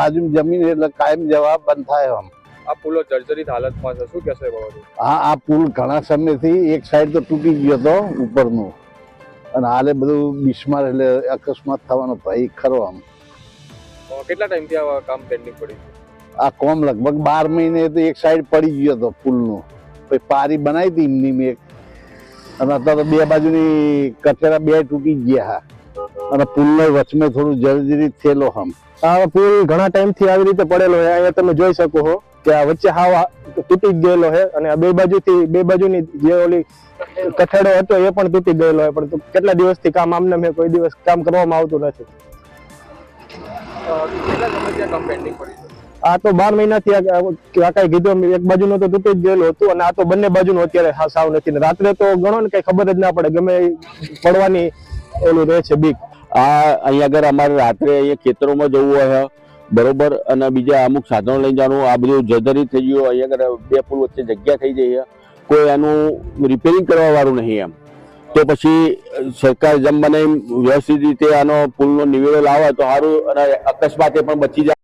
બાજુ જમીન એટલે કાયમ જવાબ બંધ થાય આમ આ પુલો જર્જરિત હાલતમાં છે. શું કહેશે હા આ પુલ ઘણા સમયથી એક સાઈડ તો તૂટી ગયો હતો ઉપરનો. અને હાલે બધું બિસ્માર એટલે અકસ્માત થવાનો ભય ખરો આમ. કેટલા ટાઈમથી આ કામ પેન્ડિંગ પડ્યું છે? આ કોમ લગભગ બાર મહિને તો એક સાઈડ પડી ગયો હતો પુલનો. પછી પારી બનાવી હતી એમની મેં અને અત્યારે તો બે બાજુની કચેરા બે તૂટી ગયા. હા અને પુલનો વચમે થોડું જર્જરી થયેલો હમ. આ પુલ ઘણા ટાઈમથી આવી રીતે પડેલો છે. અહીંયા તમે જોઈ શકો છો કે આ વચ્ચે હાવ તૂટી ગયેલો છે અને બે બાજુથી, બે બાજુની જે ઓલી કઠેડો હતો એ પણ તૂટી ગયેલો છે. પણ કેટલા દિવસથી કામ આમને મેં કોઈ દિવસ કામ કરવામાં આવતું નથી. આ તો બાર મહિનાથી આ કઈ કીધું એક બાજુનું તો તૂટી જ ગયેલું હતું અને આ તો બંને બાજુનું અત્યારે સાવ નથી. રાત્રે તો ગણો ને કઈ ખબર જ ના પડે. ગમે પડવાની ઓલું રહે છે બીક. આ અહીંયા આગળ અમારે રાત્રે અહીંયા ખેતરોમાં જવું હોય બરોબર? અને બીજા અમુક સાધનો લઈને જવાનું. આ બધું જર્જરિત થઈ ગયું અહીંયા આગળ બે પુલ વચ્ચે જગ્યા થઈ જઈ કોઈ એનું રિપેરિંગ કરવા વાળું નહીં એમ. તો પછી સરકાર જેમ બને વ્યવસ્થિત રીતે આનો પુલનો નિવેડો લાવે તો સારું અને અકસ્માતે પણ બચી જાય.